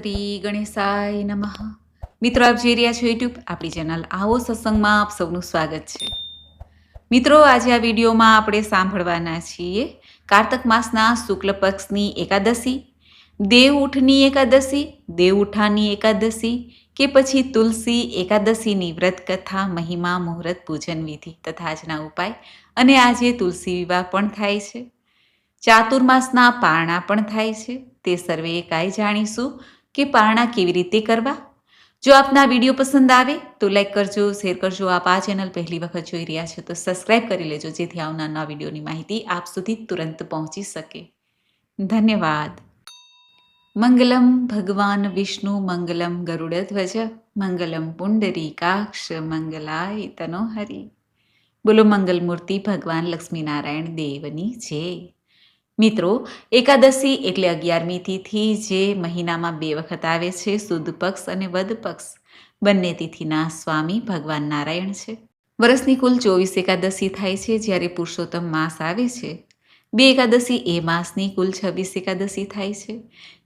શ્રી ગણેશાય નમઃ. મિત્રો, આપ જોઈ રહ્યા છો યુટ્યુબ આપણી ચેનલ આવો સત્સંગમાં આપ સૌનું સ્વાગત છે. મિત્રો, આજે આ વિડીયોમાં આપણે સાંભળવાના છીએ કાર્તક માસના શુક્લ પક્ષની એકાદશી, દેવ ઉઠની એકાદશી, દેવ ઉઠાની એકાદશી કે પછી તુલસી એકાદશીની વ્રત કથા મહિમા, મુહૂર્ત, પૂજન વિધિ તથા આજના ઉપાય અને આજે તુલસી વિવાહ પણ થાય છે. ચાતુર્માસના પારણા પણ થાય છે. તે સર્વે કાંઈ જાણીશું. કે પારણા કેવી રીતે કરવા? જો આપના વીડિયો પસંદ આવે, તો લાઈક કરજો શેર કરજો. આપ આ ચેનલ પહેલી વખત જોઈ રહ્યા છો, તો સબસ્ક્રાઇબ કરી લેજો, જેથી આવનારના વિડીયોની માહિતી આપ સુધી તુરંત પહોંચી શકે. ધન્યવાદ. મંગલમ ભગવાન વિષ્ણુ, મંગલમ ગરુડધ્વજ, મંગલમ પુંડરીકાક્ષ, મંગલાય તનોહરી. બોલો મંગલ મૂર્તિ ભગવાન લક્ષ્મીનારાયણ દેવની જય. મિત્રો, એકાદશી એટલે અગિયારમી તિથિ જે મહિનામાં બે વખત આવે છે સુદ પક્ષ અને વદ પક્ષ. બંને તિથિના સ્વામી ભગવાન નારાયણ છે. વર્ષની કુલ ચોવીસ એકાદશી થાય છે જ્યારે પુરુષોત્તમ માસ આવે છે. બે એકાદશી એ માસની કુલ છવ્વીસ એકાદશી થાય છે.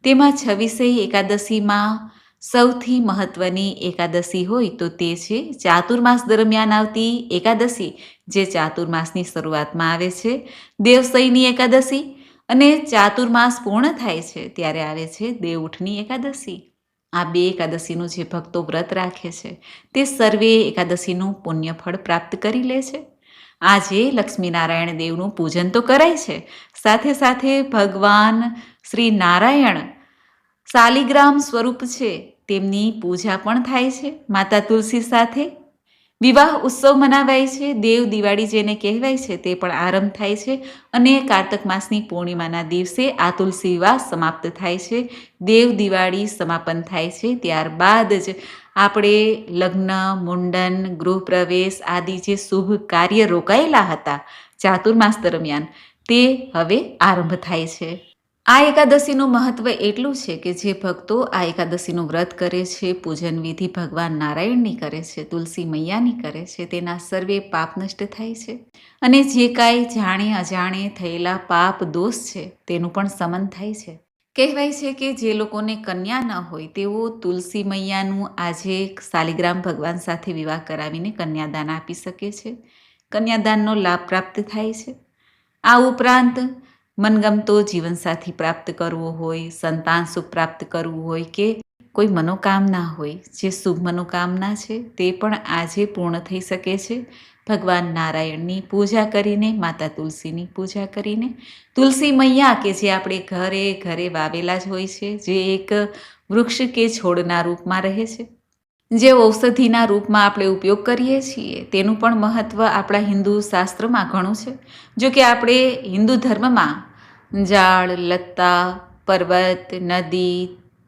તેમાં છવ્વીસેય એકાદશીમાં સૌથી મહત્વની એકાદશી હોય તો તે છે ચાતુર્માસ દરમિયાન આવતી એકાદશી, જે ચાતુર્માસની શરૂઆતમાં આવે છે. દેવસઈની એકાદશી અને ચાતુર્માસ પૂર્ણ થાય છે ત્યારે આવે છે દેવઉઠની એકાદશી. આ બે એકાદશીનું જે ભક્તો વ્રત રાખે છે તે સર્વે એકાદશીનું પુણ્યફળ પ્રાપ્ત કરી લે છે. આજે લક્ષ્મીનારાયણ દેવનું પૂજન તો કરાય છે. સાથે સાથે ભગવાન શ્રી નારાયણ શાલિગ્રામ સ્વરૂપ છે. તેમની પૂજા પણ થાય છે. માતા તુલસી સાથે વિવાહ ઉત્સવ મનાવાય છે, દેવ દિવાળી જેને કહેવાય છે તે પણ આરંભ થાય છે અને કાર્તક માસની પૂર્ણિમાના દિવસે આ તુલસી વિવાહ સમાપ્ત થાય છે, દેવ દિવાળી સમાપન થાય છે, ત્યારબાદ જ આપણે લગ્ન, મુંડન, ગૃહપ્રવેશ આદિ જે શુભ કાર્ય રોકાયેલા હતા ચાતુર્માસ દરમિયાન તે હવે આરંભ થાય છે. આ એકાદશીનું મહત્વ એટલું છે કે જે ભક્તો આ એકાદશીનું વ્રત કરે છે, પૂજન વિધિ ભગવાન નારાયણની કરે છે, તુલસી મૈયાની કરે છે, તેના સર્વે પાપ નષ્ટ થાય છે. અને જે કાંઈ જાણે અજાણે થયેલા પાપ દોષ છે, તેનું પણ સમન થાય છે. કહેવાય છે કે જે લોકોને કન્યા ન હોય, તેઓ તુલસી મૈયાનું આજે શાલિગ્રામ ભગવાન સાથે વિવાહ કરાવીને કન્યાદાન આપી શકે છે. કન્યાદાનનો લાભ પ્રાપ્ત થાય છે. આ ઉપરાંત મનગમતો જીવનસાથી પ્રાપ્ત કરવો હોય, સંતાન સુખ પ્રાપ્ત કરવું હોય કે કોઈ મનોકામના હોય, જે શુભ મનોકામના છે તે પણ આજે પૂર્ણ થઈ શકે છે. ભગવાન નારાયણની પૂજા કરીને, માતા તુલસીની પૂજા કરીને. તુલસી મૈયા કે જે આપણે ઘરે ઘરે વાવેલા જ હોય છે, જે એક વૃક્ષ કે છોડના રૂપમાં રહે છે. જે ઔષધિના રૂપમાં આપણે ઉપયોગ કરીએ છીએ, તેનું પણ મહત્ત્વ આપણા હિન્દુ શાસ્ત્રમાં ઘણું છે. જો કે આપણે હિન્દુ ધર્મમાં ઝાડ લતા પર્વત, નદી,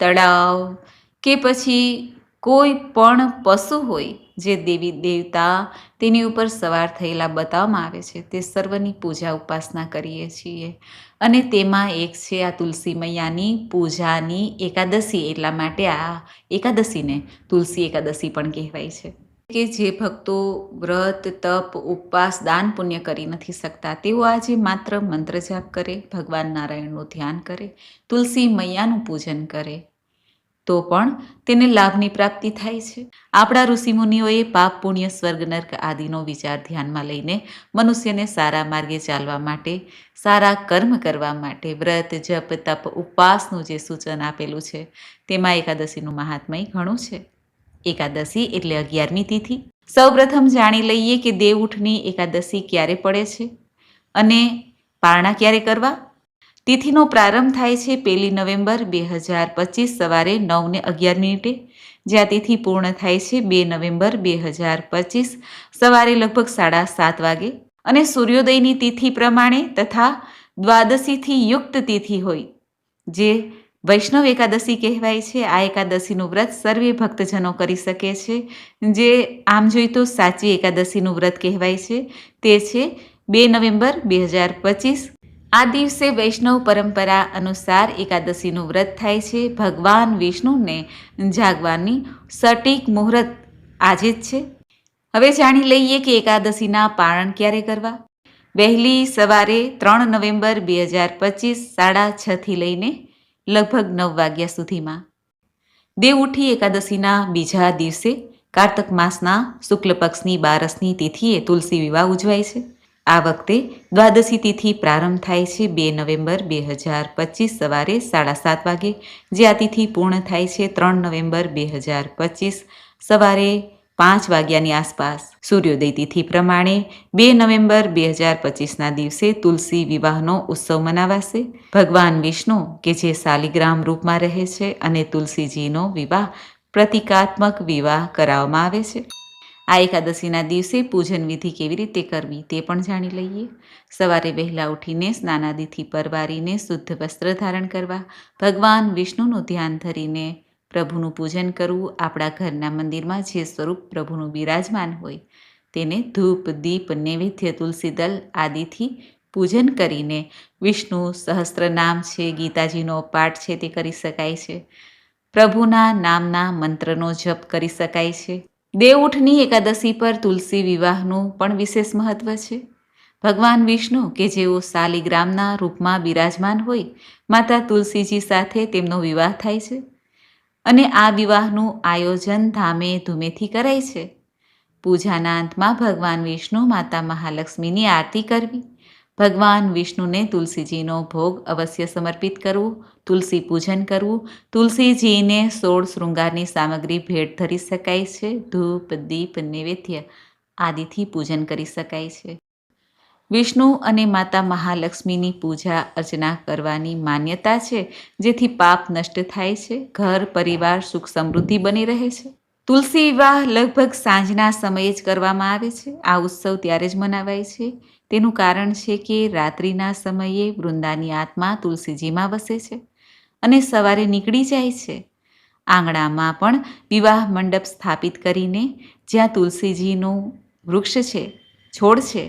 તળાવ કે પછી કોઈ પણ પશુ હોય જે દેવી દેવતા તેની ઉપર સવાર થયેલા બતાવવામાં આવે છે, તે સર્વની પૂજા ઉપાસના કરીએ છીએ. અને તેમાં એક છે આ તુલસી મૈયાની પૂજાની એકાદશી, એટલા માટે આ એકાદશીને તુલસી એકાદશી પણ કહેવાય છે. કે જે ભક્તો વ્રત, તપ, ઉપવાસ, દાન, પુણ્ય કરી નથી શકતા, તેઓ આજે માત્ર મંત્ર જાપ કરે, ભગવાન નારાયણનું ધ્યાન કરે, તુલસી મૈયાનું પૂજન કરે તો પણ તેને લાભની પ્રાપ્તિ થાય છે. આપણા ઋષિમુનિઓએ પાપ, પુણ્ય, સ્વર્ગ, નર્ક આદિનો વિચાર ધ્યાનમાં લઈને મનુષ્યને સારા માર્ગે ચાલવા માટે, સારા કર્મ કરવા માટે વ્રત, જપ, તપ, ઉપવાસનું જે સૂચન આપેલું છે, તેમાં એકાદશીનું મહાત્મય ઘણું છે. એકાદશી એટલે અગિયારમી તિથિ. સૌપ્રથમ જાણી લઈએ કે દેવઉઠની એકાદશી ક્યારે પડે છે અને પારણા ક્યારે કરવા? તિથિનો પ્રારંભ થાય છે પહેલી નવેમ્બર બે હજાર પચીસ સવારે નવને અગિયાર મિનિટે. જ્યાં તિથિ પૂર્ણ થાય છે બે નવેમ્બર બે હજાર પચીસ સવારે લગભગ સાડા સાત વાગે. અને સૂર્યોદયની તિથિ પ્રમાણે તથા દ્વાદશીથી યુક્ત તિથિ હોય, જે વૈષ્ણવ એકાદશી કહેવાય છે. આ એકાદશીનું વ્રત સર્વે ભક્તજનો કરી શકે છે. જે આમ જોઈ તો સાચી એકાદશીનું વ્રત કહેવાય છે. તે છે બે નવેમ્બર બે હજાર પચીસ આ દિવસે વૈષ્ણવ પરંપરા અનુસાર એકાદશીનું વ્રત થાય છે. ભગવાન વિષ્ણુને જાગવાની સટીક મુહૂર્ત આજે જ છે. હવે જાણી લઈએ કે એકાદશીના પારણ ક્યારે કરવા? વહેલી સવારે ત્રણ નવેમ્બર બે હજાર પચીસ સાડા છથી લઈને લગભગ નવ વાગ્યા સુધીમાં. દેવઉઠી એકાદશીના બીજા દિવસે કાર્તક માસના શુક્લ પક્ષની બારસની તિથિએ તુલસી વિવાહ ઉજવાય છે. આ વખતે દ્વાદશી તિથિ પ્રારંભ થાય છે બે નવેમ્બર બે હજાર પચીસ સવારે સાડા સાત વાગે, જે આ તિથિ પૂર્ણ થાય છે ત્રણ નવેમ્બર બે હજાર પચીસ સવારે પાંચ વાગ્યાની આસપાસ. સૂર્યોદય તિથિ પ્રમાણે બે નવેમ્બર બે હજાર પચીસના દિવસે તુલસી વિવાહનો ઉત્સવ મનાવાશે. ભગવાન વિષ્ણુ, કે જે શાલિગ્રામ રૂપમાં રહે છે અને તુલસીજીનો વિવાહ પ્રતિકાત્મક વિવાહ કરાવવામાં આવે છે. આ એકાદશીના દિવસે પૂજન વિધિ કેવી રીતે કરવી તે પણ જાણી લઈએ. સવારે વહેલા ઉઠીને સ્નાનાદિથી પરવારીને શુદ્ધ વસ્ત્ર ધારણ કરવા, ભગવાન વિષ્ણુનું ધ્યાન ધરીને પ્રભુનું પૂજન કરવું, આપણા ઘરના મંદિરમાં જે સ્વરૂપ પ્રભુનું બિરાજમાન હોય તેને ધૂપ, દીપ, નૈવેદ્ય તુલસીદલ આદિથી પૂજન કરીને વિષ્ણુ સહસ્ત્ર નામ છે, ગીતાજીનો પાઠ છે તે કરી શકાય છે. પ્રભુના નામના મંત્રનો જપ કરી શકાય છે. દેવઉઠની એકાદશી પર તુલસી વિવાહનું પણ વિશેષ મહત્વ છે. ભગવાન વિષ્ણુ, કે જેઓ શાલિગ્રામના રૂપમાં બિરાજમાન હોય, માતા તુલસીજી સાથે તેમનો વિવાહ થાય છે અને આ વિવાહનું આયોજન ધામે ધૂમેથી કરાય છે. પૂજાના અંતમાં ભગવાન વિષ્ણુ માતા મહાલક્ષ્મીની આરતી કરવી ભગવાન વિષ્ણુને તુલસીજીનો ભોગ અવશ્ય સમર્પિત કરવું, તુલસી પૂજન કરવું. તુલસીજીને સોળ શૃંગારની સામગ્રી ભેટ ધરી શકાય છે. ધૂપ, દીપ, નૈવેદ્ય આદિથી પૂજન કરી શકાય છે. વિષ્ણુ અને માતા મહાલક્ષ્મીની પૂજા અર્ચના કરવાની માન્યતા છે, જેથી પાપ નષ્ટ થાય છે. ઘર, પરિવાર સુખ સમૃદ્ધિ બની રહે છે. તુલસી વિવાહ લગભગ સાંજના સમયે જ કરવામાં આવે છે. આ ઉત્સવ ત્યારે જ મનાવાય છે. તેનું કારણ છે કે રાત્રિના સમયે વૃંદાની આત્મા તુલસીજીમાં વસે છે અને સવારે નીકળી જાય છે. આંગણામાં પણ વિવાહ મંડપ સ્થાપિત કરીને જ્યાં તુલસીજીનું વૃક્ષ છે, છોડ છે,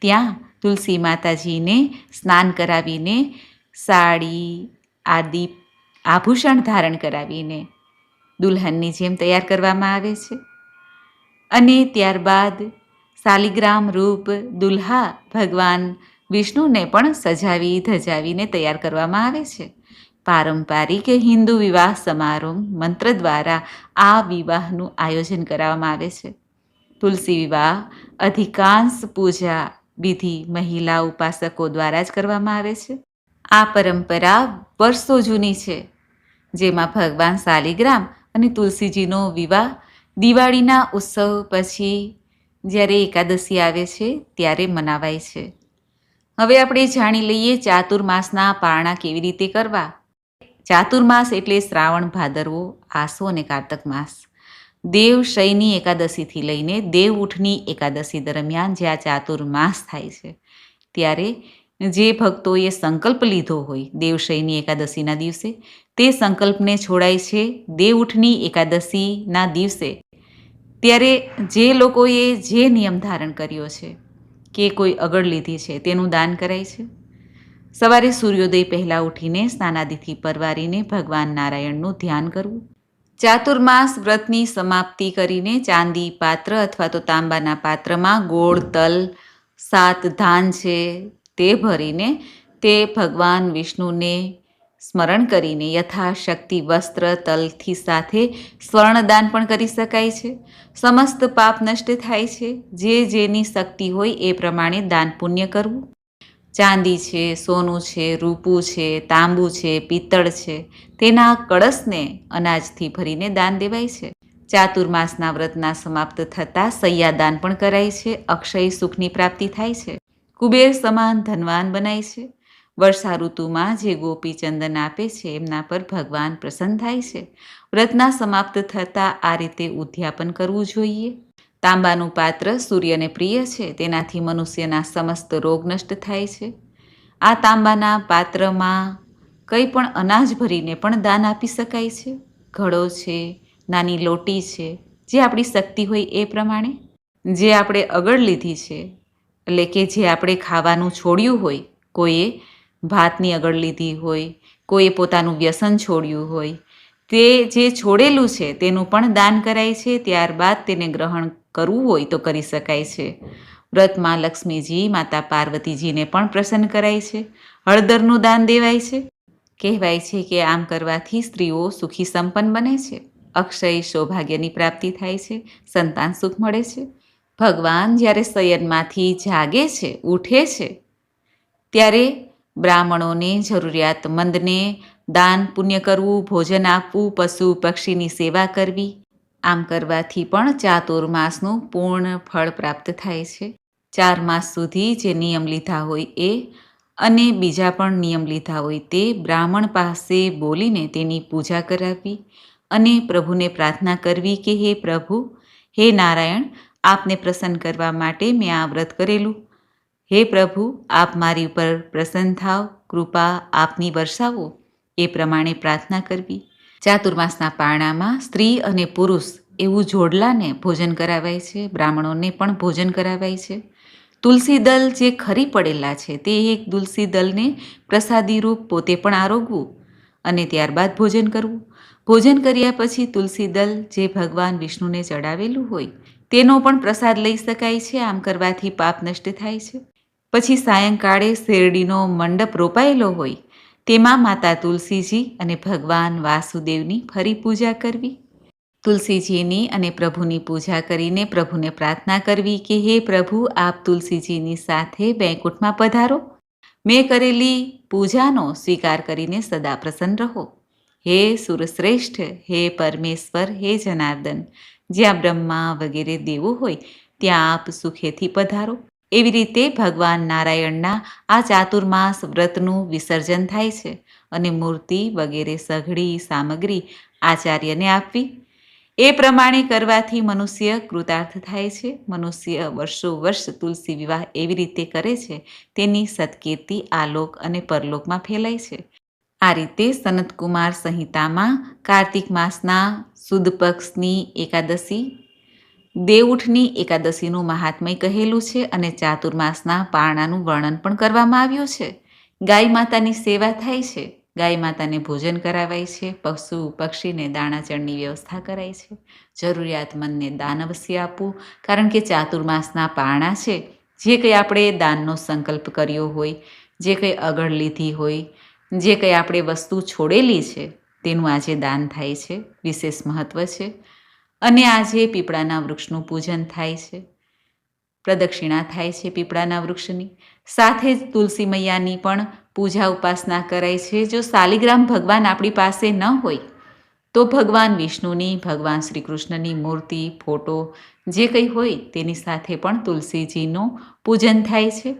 ત્યાં તુલસી માતાજીને સ્નાન કરાવીને સાડી, આદિ, આભૂષણ ધારણ કરાવીને દુલ્હનની જેમ તૈયાર કરવામાં આવે છે. અને ત્યારબાદ શાલિગ્રામ રૂપ દુલ્હા ભગવાન વિષ્ણુને પણ સજાવી ધજાવીને તૈયાર કરવામાં આવે છે. પારંપરિક હિન્દુ વિવાહ સમારોહ મંત્ર દ્વારા આ વિવાહનું આયોજન કરાવવામાં આવે છે. તુલસી વિવાહ, અધિકાંશ પૂજા વિધિ મહિલા ઉપાસકો દ્વારા જ કરવામાં આવે છે. આ પરંપરા વર્ષો જૂની છે, જેમાં ભગવાન શાલિગ્રામ અને તુલસીજીનો વિવાહ દિવાળીના ઉત્સવ પછી જ્યારે એકાદશી આવે છે, ત્યારે મનાવાય છે. હવે આપણે જાણી લઈએ ચાતુર્માસના પારણા કેવી રીતે કરવા. ચાતુર્માસ એટલે શ્રાવણ, ભાદરવો, આસો અને કારતક માસ. દેવ શયની એકાદશીથી લઈને દેવ ઉઠની એકાદશી દરમિયાન જે આ ચાતુર્માસ થાય છે, ત્યારે જે ભક્તોએ સંકલ્પ લીધો હોય દેવશયની એકાદશીના દિવસે, તે સંકલ્પને છોડાય છે દેવ ઉઠની એકાદશીના દિવસે. ત્યારે જે લોકોએ જે નિયમ ધારણ કર્યો છે, કે કોઈ અગળ લીધી છે તેનું દાન કરાય છે? સવારે સૂર્યોદય પહેલાં ઉઠીને સ્નાનાદિથી પરવારીને ભગવાન નારાયણનું ધ્યાન કરવું. ચાતુર્માસ વ્રતની સમાપ્તિ કરીને ચાંદી પાત્ર અથવા તો તાંબાના પાત્રમાં ગોળ, તલ, સાત ધાન છે તે ભરીને તે ભગવાન વિષ્ણુને સ્મરણ કરીને યથાશક્તિ વસ્ત્ર, તલથી સાથે સ્વર્ણદાન પણ કરી શકાય છે. સમસ્ત પાપ નષ્ટ થાય છે. જે જેની શક્તિ હોય એ પ્રમાણે દાન પુણ્ય કરવું. ચાંદી છે, સોનું છે, રૂપું છે, તાંબુ છે, પિત્તળ છે. તેના કળશને અનાજથી ભરીને દાન દેવાય છે. ચાતુર્માસના વ્રતના સમાપ્ત થતાં સૈયાદાન પણ કરાય છે. અક્ષય સુખની પ્રાપ્તિ થાય છે. કુબેર સમાન ધનવાન બનાય છે. વર્ષા ઋતુમાં જે ગોપી ચંદન આપે છે, એમના પર ભગવાન પ્રસન્ન થાય છે. વ્રતના સમાપ્ત થતાં આ રીતે ઉદ્યાપન કરવું જોઈએ. તાંબાનું પાત્ર સૂર્યને પ્રિય છે, તેનાથી મનુષ્યના સમસ્ત રોગ નષ્ટ થાય છે. આ તાંબાના પાત્રમાં કંઈ પણ અનાજ ભરીને પણ દાન આપી શકાય છે. ઘડો છે, નાની લોટી છે, જે આપણી શક્તિ હોય એ પ્રમાણે. જે આપણે અગળ લીધી છે, એટલે કે જે આપણે ખાવાનું છોડ્યું હોય, કોઈએ ભાતની અગળ લીધી હોય, કોઈએ પોતાનું વ્યસન છોડ્યું હોય, તે જે છોડેલું છે તેનું પણ દાન કરાય છે, ત્યારબાદ તેને ગ્રહણ કરવું હોય તો કરી શકાય છે. વ્રતમાં લક્ષ્મીજી, માતા પાર્વતીજીને પણ પ્રસન્ન કરાય છે. હળદરનું દાન દેવાય છે. કહેવાય છે કે આમ કરવાથી સ્ત્રીઓ સુખી સંપન્ન બને છે. અક્ષય સૌભાગ્યની પ્રાપ્તિ થાય છે. સંતાન સુખ મળે છે. ભગવાન જ્યારે શયનમાંથી જાગે છે, ઉઠે છે, ત્યારે બ્રાહ્મણોને જરૂરિયાતમંદને દાન પુણ્ય કરવું, ભોજન આપવું, પશુ પક્ષીની સેવા કરવી, આમ કરવાથી પણ ચાતુર્માસનું પૂર્ણ ફળ પ્રાપ્ત થાય છે. ચાર માસ સુધી જે નિયમ લીધા હોય એ અને બીજા પણ નિયમ લીધા હોય તે બ્રાહ્મણ પાસે બોલીને તેની પૂજા કરાવવી અને પ્રભુને પ્રાર્થના કરવી કે, હે પ્રભુ, હે નારાયણ, આપને પ્રસન્ન કરવા માટે મેં આ વ્રત કરેલું. હે પ્રભુ, આપ મારી ઉપર પ્રસન્ન થાવ, કૃપા આપની વરસાવો. એ પ્રમાણે પ્રાર્થના કરવી. ચાતુર્માસના પારણામાં સ્ત્રી અને પુરુષ એવું જોડલાને ભોજન કરાવાય છે, બ્રાહ્મણોને પણ ભોજન કરાવાય છે. તુલસી દલ જે ખરી પડેલા છે, તે એક તુલસી દલને પ્રસાદી રૂપ પોતે પણ આરોગવું અને ત્યારબાદ ભોજન કરવું. ભોજન કર્યા પછી તુલસી દલ જે ભગવાન વિષ્ણુને ચડાવેલું હોય, તેનો પણ પ્રસાદ લઈ શકાય છે, આમ કરવાથી પાપ નષ્ટ થાય છે. પછી સાયંકાળે શેરડીનો મંડપ રોપાયેલો હોય, તેમાં માતા તુલસીજી અને ભગવાન વાસુદેવની ફરી પૂજા કરવી. તુલસીજીની અને પ્રભુની પૂજા કરીને પ્રભુને પ્રાર્થના કરવી કે, હે પ્રભુ, આપ તુલસીજીની સાથે વૈકુંઠમાં પધારો. મેં કરેલી પૂજાનો સ્વીકાર કરીને સદા પ્રસન્ન રહો. હે સુરશ્રેષ્ઠ, હે પરમેશ્વર, હે જનાર્દન, જ્યાં બ્રહ્મા વગેરે દેવો હોય, ત્યાં આપ સુખેથી પધારો. એવી રીતે ભગવાન નારાયણના આ ચાતુર્માસ વ્રતનું વિસર્જન થાય છે અને મૂર્તિ વગેરે સઘળી સામગ્રી આચાર્યને આપવી. એ પ્રમાણે કરવાથી મનુષ્ય કૃતાર્થ થાય છે. મનુષ્ય વર્ષો વર્ષ તુલસી વિવાહ એવી રીતે કરે છે. તેની સત્કીર્તિ આલોક અને પરલોકમાં ફેલાય છે. આ રીતે સનતકુમાર સંહિતામાં કાર્તિક માસના સુદ પક્ષની એકાદશી દેવઉઠની એકાદશીનું મહાત્મય કહેલું છે અને ચાતુર્માસના પારણાનું વર્ણન પણ કરવામાં આવ્યું છે. ગાય માતાની સેવા થાય છે. ગાય માતાને ભોજન કરાવાય છે. પશુ પક્ષીને દાણાચણની વ્યવસ્થા કરાય છે. જરૂરિયાતમંદને દાન અવશ્ય આપવું, કારણ કે ચાતુર્માસના પારણા છે. જે કંઈ આપણે દાનનો સંકલ્પ કર્યો હોય, જે કંઈ અગળ લીધી હોય, જે કંઈ આપણે વસ્તુ છોડેલી છે, તેનું આજે દાન થાય છે. વિશેષ મહત્ત્વ છે. અને આજે પીપળાના વૃક્ષનું પૂજન થાય છે. પ્રદક્ષિણા થાય છે પીપળાના વૃક્ષની. સાથે જ તુલસી મૈયાની પણ પૂજા ઉપાસના કરાય છે. જો શાલિગ્રામ ભગવાન આપણી પાસે ન હોય, તો ભગવાન વિષ્ણુની, ભગવાન શ્રી કૃષ્ણની મૂર્તિ, ફોટો, જે કંઈ હોય તેની સાથે પણ તુલસીજીનું પૂજન થાય છે.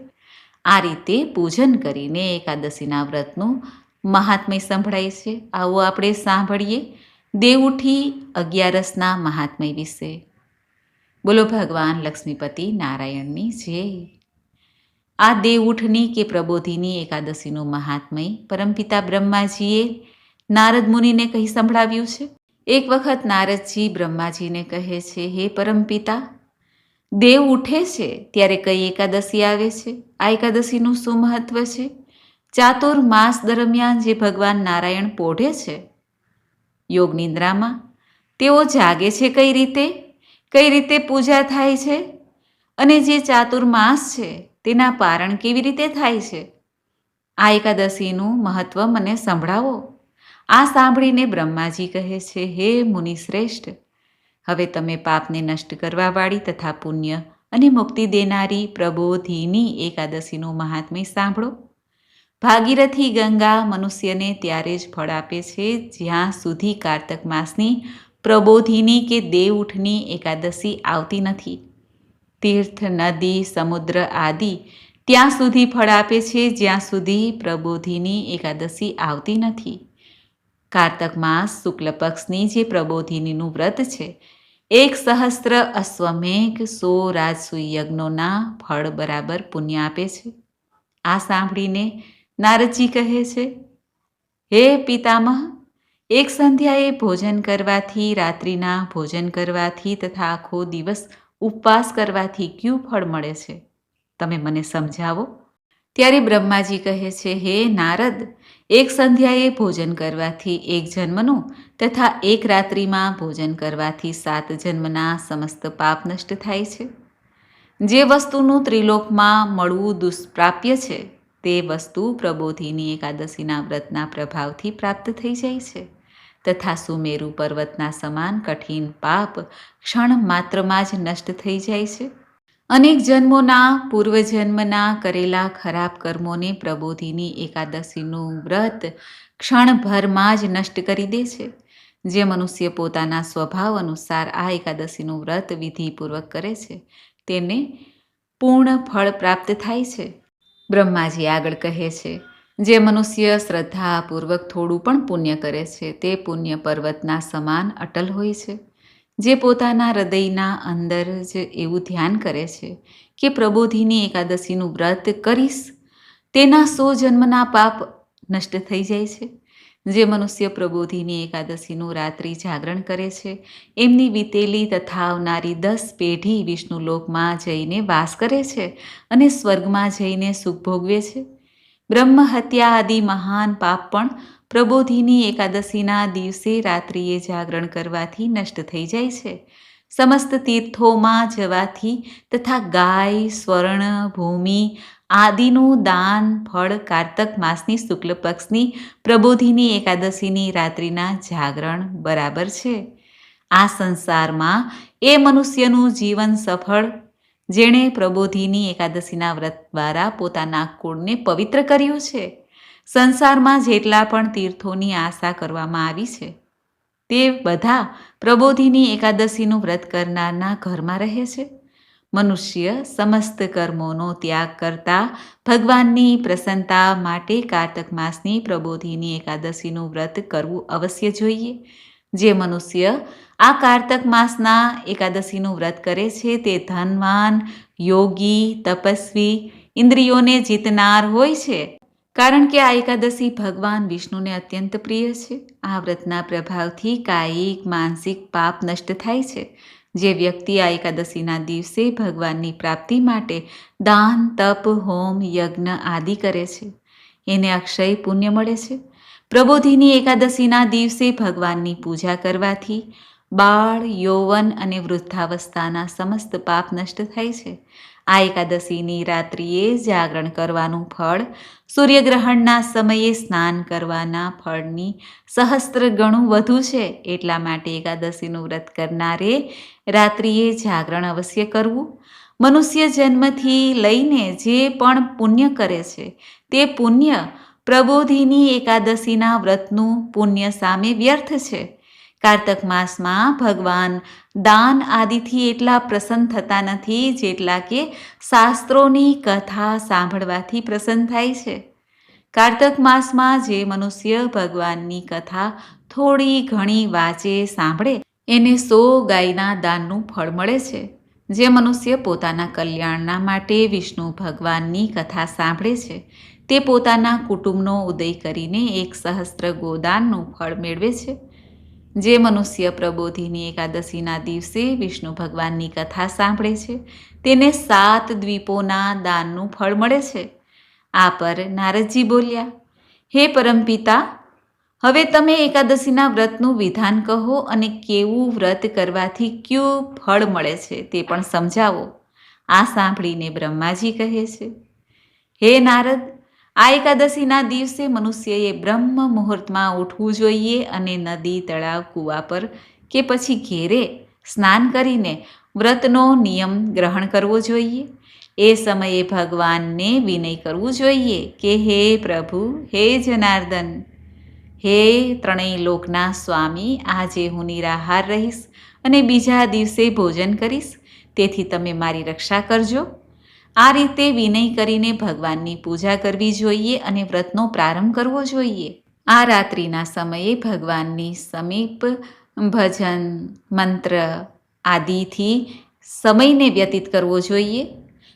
આ રીતે પૂજન કરીને એકાદશીના વ્રતનું મહાત્મય સંભળાય છે. આવો આપણે સાંભળીએ. દેવઉઠી અગિયારસના મહાત્મય વિશે. બોલો ભગવાન લક્ષ્મીપતિ નારાયણની જય. આ દેવઉઠની કે પ્રબોધિની એકાદશીનું મહાત્મય પરમપિતા બ્રહ્માજીએ નારદ મુનિને કહી સંભળાવ્યું છે. એક વખત નારદજી બ્રહ્માજીને કહે છે, હે પરમપિતા, દેવ ઉઠે છે ત્યારે કઈ એકાદશી આવે છે? આ એકાદશીનું શું મહત્વ છે? ચાતુર માસ દરમિયાન જે ભગવાન નારાયણ પોઢે છે યોગ નિંદ્રામાં તેઓ જાગે છે કઈ રીતે? કઈ રીતે પૂજા થાય છે? અને જે ચાતુર્માસ છે, તેના પારણ કેવી રીતે થાય છે? આ એકાદશીનું મહત્વ મને સંભળાવો. આ સાંભળીને બ્રહ્માજી કહે છે, હે મુનિ શ્રેષ્ઠ, હવે તમે પાપને નષ્ટ કરવાવાળી તથા પુણ્ય અને મુક્તિ દેનારી પ્રબોધિની એકાદશીનું મહાત્મ્ય સાંભળો. ભાગીરથી ગંગા મનુષ્યને ત્યારે જ ફળ આપે છે, જ્યાં સુધી કારતક માસની પ્રબોધિની કે દેવઉઠની એકાદશી આવતી નથી. તીર્થ, નદી, સમુદ્ર આદિ ત્યાં સુધી ફળ આપે છે, જ્યાં સુધી પ્રબોધિની એકાદશી આવતી નથી. કારતક માસ શુક્લ પક્ષની જે પ્રબોધિનીનું વ્રત છે, એક સહસ્ત્ર અશ્વમેઘ સો રાજસૂય યજ્ઞોના ફળ બરાબર પુણ્ય આપે છે. આ સાંભળીને નારદજી કહે છે, હે પિતામહ, એક સંધ્યાએ ભોજન કરવાથી, રાત્રિના ભોજન કરવાથી તથા આખો દિવસ ઉપવાસ કરવાથી ક્યું ફળ મળે છે? તમે મને સમજાવો. ત્યારે બ્રહ્માજી કહે છે, હે નારદ, એક સંધ્યાએ ભોજન કરવાથી એક જન્મનું તથા એક રાત્રિમાં ભોજન કરવાથી સાત જન્મના સમસ્ત પાપ નષ્ટ થાય છે. જે વસ્તુનું ત્રિલોકમાં મળવું દુષ્પ્રાપ્ય છે તે વસ્તુ પ્રબોધિની એકાદશીના વ્રતના પ્રભાવથી પ્રાપ્ત થઈ જાય છે. તથા સુમેરુ પર્વતના સમાન કઠિન પાપ ક્ષણ માત્રમાં જ નષ્ટ થઈ જાય છે. અનેક જન્મોના, પૂર્વજન્મના કરેલા ખરાબ કર્મોને પ્રબોધિની એકાદશીનું વ્રત ક્ષણભરમાં જ નષ્ટ કરી દે છે. જે મનુષ્ય પોતાના સ્વભાવ અનુસાર આ એકાદશીનું વ્રત વિધિપૂર્વક કરે છે. તેને પૂર્ણ ફળ પ્રાપ્ત થાય છે. બ્રહ્માજી આગળ કહે છે, જે મનુષ્ય શ્રદ્ધાપૂર્વક થોડું પણ પુણ્ય કરે છે, તે પુણ્ય પર્વતના સમાન અટલ હોય છે. જે પોતાના હૃદયના અંદર જ એવું ધ્યાન કરે છે કે પ્રબોધિની એકાદશીનું વ્રત કરીશ, તેના સો જન્મના પાપ નષ્ટ થઈ જાય છે. જે મનુષ્ય પ્રબોધિની એકાદશીનું રાત્રિ જાગરણ કરે છે, એમની વીતેલી તથા આવનારી દસ પેઢી વિષ્ણુલોકમાં જઈને વાસ કરે છે અને સ્વર્ગમાં જઈને સુખ ભોગવે છે. બ્રહ્મ હત્યા આદિ મહાન પાપ પણ પ્રબોધિની એકાદશીના દિવસે રાત્રિએ જાગરણ કરવાથી નષ્ટ થઈ જાય છે. સમસ્ત તીર્થોમાં જવાથી તથા ગાય, સ્વર્ણ, ભૂમિ આદિનું દાન, ફળ, કારતક માસની શુક્લ પક્ષની પ્રબોધિની એકાદશીની રાત્રિના જાગરણ બરાબર છે. આ સંસારમાં એ મનુષ્યનું જીવન સફળ, જેણે પ્રબોધિની એકાદશીના વ્રત દ્વારા પોતાના કુળને પવિત્ર કર્યું છે. સંસારમાં જેટલા પણ તીર્થોની આશા કરવામાં આવી છે, તે બધા પ્રબોધિની એકાદશીનું વ્રત કરનારના ઘરમાં રહે છે. મનુષ્ય સમસ્ત કર્મોનો ત્યાગ કરતા ભગવાનની પ્રસન્નતા માટે કારતક માસની પ્રબોધિની એકાદશીનું વ્રત કરવું અવશ્ય જોઈએ. જે મનુષ્ય આ કારતક માસના એકાદશીનું વ્રત કરે છે તે ધનવાન, યોગી, તપસ્વી, ઇન્દ્રિયોને જીતનાર હોય છે. કારણ કે આ એકાદશી ભગવાન વિષ્ણુને અત્યંત પ્રિય છે. આ વ્રતના પ્રભાવથી કાયિક, માનસિક પાપ નષ્ટ થાય છે. જે વ્યક્તિ આ એકાદશીના દિવસે ભગવાનની પ્રાપ્તિ માટે દાન, તપ, હોમ, યજ્ઞ આદિ કરે છે. એને અક્ષય પુણ્ય મળે છે. પ્રબોધિની એકાદશીના દિવસે ભગવાનની પૂજા કરવાથી બાળ, યૌવન અને વૃદ્ધાવસ્થાના સમસ્ત પાપ નષ્ટ થાય છે. આ એકાદશીની રાત્રિએ જાગરણ કરવાનું ફળ, સૂર્યગ્રહણના સમયે સ્નાન કરવાના ફળની સહસ્ત્ર ગણું વધુ છે. એટલા માટે એકાદશીનું વ્રત કરનારે રાત્રિએ જાગરણ અવશ્ય કરવું. મનુષ્ય જન્મથી લઈને જે પણ પુણ્ય કરે છે, તે પુણ્ય પ્રબોધિની એકાદશીના વ્રતનું પુણ્ય સામે વ્યર્થ છે. કારતક માસમાં ભગવાન દાન આદિથી એટલા પ્રસન્ન થતા નથી જેટલા કે શાસ્ત્રોની કથા સાંભળવાથી પ્રસન્ન થાય છે. કારતક માસમાં જે મનુષ્ય ભગવાનની કથા થોડી ઘણી વાંચે, સાંભળે, એને સો ગાયના દાનનું ફળ મળે છે. જે મનુષ્ય પોતાના કલ્યાણના માટે વિષ્ણુ ભગવાનની કથા સાંભળે છે. તે પોતાના કુટુંબનો ઉદય કરીને એક સહસ્ત્ર ગોદાનનું ફળ મેળવે છે. જે મનુષ્ય પ્રબોધિની એકાદશીના દિવસે વિષ્ણુ ભગવાનની કથા સાંભળે છે, તેને સાત દ્વીપોના દાનનું ફળ મળે છે. આ પર નારદજી બોલ્યા, હે પરમપિતા હવે તમે એકાદશીના વ્રતનું વિધાન કહો અને કેવું વ્રત કરવાથી કયું ફળ મળે છે તે પણ સમજાવો. આ સાંભળીને બ્રહ્માજી કહે છે, હે નારદ આ એકાદશીના દિવસે મનુષ્યએ બ્રહ્મ મુહૂર્તમાં ઉઠવું જોઈએ અને નદી, તળાવ, કૂવા પર કે પછી ઘેરે સ્નાન કરીને વ્રતનો નિયમ ગ્રહણ કરવો જોઈએ. એ સમયે ભગવાનને વિનય કરવું જોઈએ કે, હે પ્રભુ, હે જનાર્દન, હે ત્રણેય લોકના સ્વામી, આજે હું નિરાહાર રહીશ અને બીજા દિવસે ભોજન કરીશ. તેથી તમે મારી રક્ષા કરજો. આ રીતે વિનય કરીને ભગવાનની પૂજા કરવી જોઈએ અને વ્રતનો પ્રારંભ કરવો જોઈએ. આ રાત્રિના સમયે ભગવાનની સમીપ, ભજન, મંત્ર આદિથી સમયને વ્યતીત કરવો જોઈએ.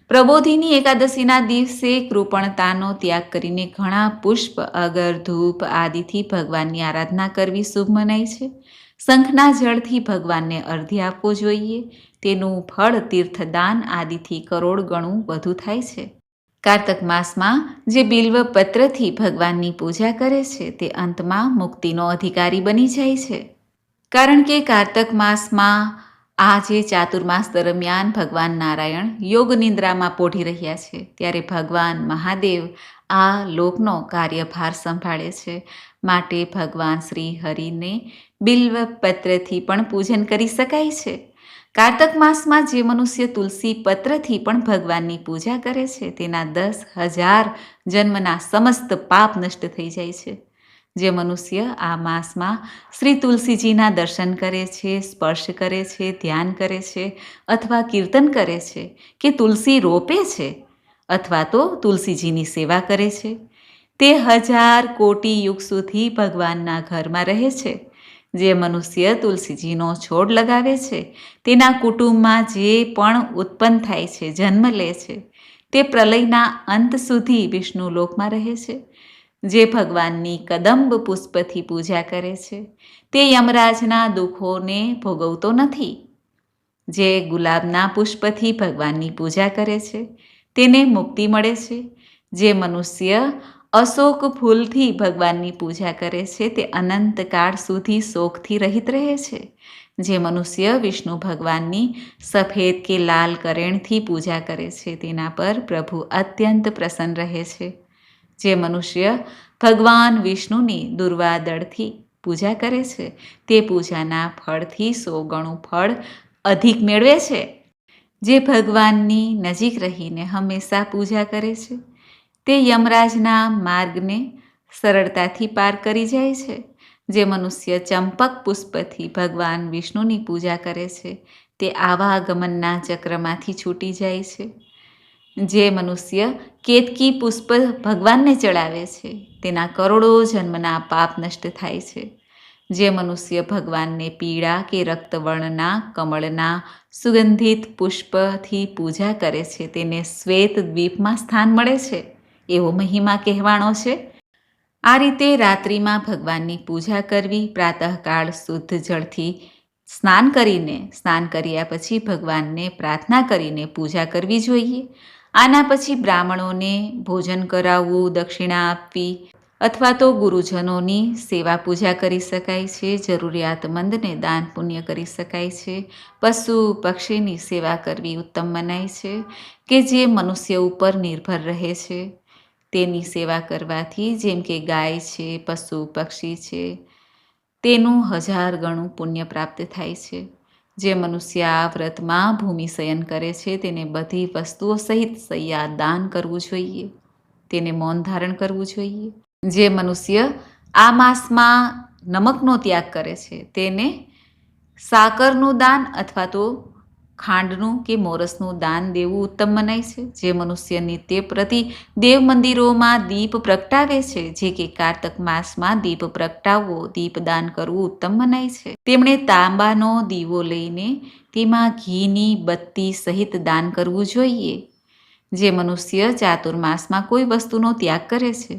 પ્રબોધિની એકાદશીના દિવસે કૃપણતાનો ત્યાગ કરીને ઘણા પુષ્પ, અગર, ધૂપ આદિથી ભગવાનની આરાધના કરવી શુભ મનાય છે. શંખના જળથી ભગવાનને અર્ધ્ય આપવો જોઈએ. તેનું ફળ તીર્થદાન આદિથી કરોડ ગણું વધુ થાય છે. કારતક માસમાં જે બિલ્વ પત્રથી ભગવાનની પૂજા કરે છે, તે અંતમાં મુક્તિનો અધિકારી બની જાય છે. કારણ કે કારતક માસમાં આ જે ચાતુર્માસ દરમિયાન ભગવાન નારાયણ યોગ નિંદ્રામાં પોઢી રહ્યા છે, ત્યારે ભગવાન મહાદેવ આ લોકનો કાર્યભાર સંભાળે છે. માટે ભગવાન શ્રી હરિને બિલ્વ પત્રથી પણ પૂજન કરી શકાય છે. કાર્તક માસમાં જે મનુષ્ય તુલસી પત્રથી પણ ભગવાનની પૂજા કરે છે, તેના દસ હજાર જન્મના સમસ્ત પાપ નષ્ટ થઈ જાય છે. જે મનુષ્ય આ માસમાં શ્રી તુલસીજીના દર્શન કરે છે, સ્પર્શ કરે છે, ધ્યાન કરે છે અથવા કીર્તન કરે છે કે તુલસી રોપે છે અથવા તો તુલસીજીની સેવા કરે છે. તે હજાર કોટી યુગ સુધી ભગવાનના ઘરમાં રહે છે. જે મનુષ્ય તુલસીજીનો છોડ લગાવે છે, તેના કુટુંબમાં જે પણ ઉત્પન્ન થાય છે, જન્મ લે છે, તે પ્રલયના અંત સુધી વિષ્ણુ લોકમાં રહે છે. જે ભગવાનની કદંબ પુષ્પથી પૂજા કરે છે, તે યમરાજના દુઃખોને ભોગવતો નથી. જે ગુલાબના પુષ્પથી ભગવાનની પૂજા કરે છે, તેને મુક્તિ મળે છે. જે મનુષ્ય અશોક ફૂલથી ભગવાનની પૂજા કરે છે તે અનંતકાળ સુધી શોકથી રહિત રહે છે. જે મનુષ્ય વિષ્ણુ ભગવાનની સફેદ કે લાલ કરેણથી પૂજા કરે છે તેના પર પ્રભુ અત્યંત પ્રસન્ન રહે છે. જે મનુષ્ય ભગવાન વિષ્ણુની દુર્વાદળથી પૂજા કરે છે તે પૂજાના ફળથી સો ગણું ફળ અધિક મેળવે છે. જે ભગવાનની નજીક રહીને હંમેશા પૂજા કરે છે. તે યમરાજના માર્ગને સરળતાથી પાર કરી જાય છે, જે મનુષ્ય ચંપક પુષ્પથી ભગવાન વિષ્ણુની પૂજા કરે છે, તે આવાગમનના ચક્રમાંથી છૂટી જાય છે. જે મનુષ્ય કેતકી પુષ્પ ભગવાનને ચડાવે છે, તેના કરોડો જન્મના પાપ નષ્ટ થાય છે. જે મનુષ્ય ભગવાનને પીળા કે રક્તવર્ણના, કમળના સુગંધિત પુષ્પથી પૂજા કરે છે, તેને શ્વેત દ્વીપમાં સ્થાન મળે છે. એવો મહિમા કહેવાણો છે. આ રીતે રાત્રિમાં ભગવાનની પૂજા કરવી, પ્રાતઃકાળ શુદ્ધ જળથી સ્નાન કરીને, સ્નાન કર્યા પછી ભગવાનને પ્રાર્થના કરીને પૂજા કરવી જોઈએ. આના પછી બ્રાહ્મણોને ભોજન કરાવવું, દક્ષિણા આપવી અથવા તો ગુરુજનોની સેવા પૂજા કરી શકાય છે, જરૂરિયાતમંદને દાન પુણ્ય કરી શકાય છે, પશુ પક્ષીની સેવા કરવી ઉત્તમ મનાય છે, કે જે મનુષ્ય ઉપર નિર્ભર રહે છે. તેની સેવા કરવાથી, જેમ કે ગાય છે, પશુ, પક્ષી છે, તેનું હજાર ગણું પુણ્ય પ્રાપ્ત થાય છે. જે મનુષ્ય આ વ્રતમાં ભૂમિ શયન કરે છે, તેને બધી વસ્તુઓ સહિત સૈયા દાન કરવું જોઈએ. તેને મૌન ધારણ કરવું જોઈએ. જે મનુષ્ય આ માસમાં નમકનો ત્યાગ કરે છે, તેને સાકરનું દાન અથવા તો ખાંડનું કે મોરસનું દાન દેવું ઉત્તમ મનાય છે. જે મનુષ્ય નિત્ય પ્રતિ દેવ મંદિરોમાં દીપ પ્રગટાવે છે, જે કે કાર્તક માસમાં દીપ પ્રગટાવવો દીપદાન કરવું ઉત્તમ મનાય છે. તેમણે તાંબાનો દીવો લઈને તેમાં ઘીની બત્તી સહિત દાન કરવું જોઈએ, જે મનુષ્ય ચાતુર્માસમાં કોઈ વસ્તુનો ત્યાગ કરે છે.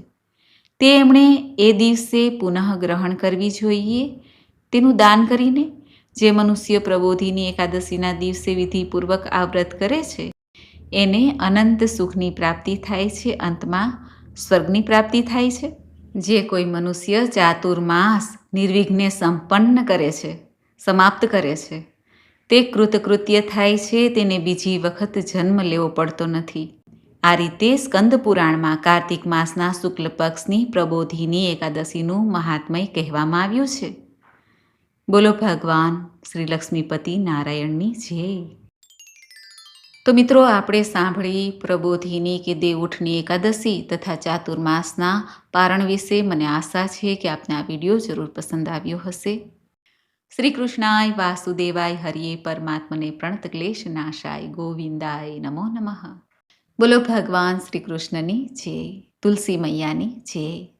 તે એમણે એ દિવસે પુનઃ ગ્રહણ કરવી જોઈએ. તેનું દાન કરીને જે મનુષ્ય પ્રબોધિની એકાદશીના દિવસે વિધિપૂર્વક આ વ્રત કરે છે, એને અનંત સુખની પ્રાપ્તિ થાય છે. અંતમાં સ્વર્ગની પ્રાપ્તિ થાય છે. જે કોઈ મનુષ્ય ચાતુર્માસ નિર્વિઘ્ને સંપન્ન કરે છે, સમાપ્ત કરે છે. તે કૃતકૃત્ય થાય છે, તેને બીજી વખત જન્મ લેવો પડતો નથી. આ રીતે સ્કંદ પુરાણમાં કાર્તિક માસના શુક્લ પક્ષની પ્રબોધિની એકાદશીનું મહાત્મય કહેવામાં આવ્યું છે. બોલો ભગવાન, શ્રી લક્ષ્મીપતિ નારાયણની જય. તો મિત્રો, આપણે સાંભળી પ્રબોધિની કે દેવઉઠની એકાદશી તથા ચાતુર્માસના પારણ વિશે મને આશા છે કે આપને આ વીડિયો જરૂર પસંદ આવ્યો હશે. શ્રી કૃષ્ણાય વાસુદેવાય હરિયે પરમાત્મને પ્રણત ક્લેશ નાશાય ગોવિંદાય નમો નમઃ. બોલો ભગવાન, શ્રી કૃષ્ણની જય. તુલસી મૈયાની જય.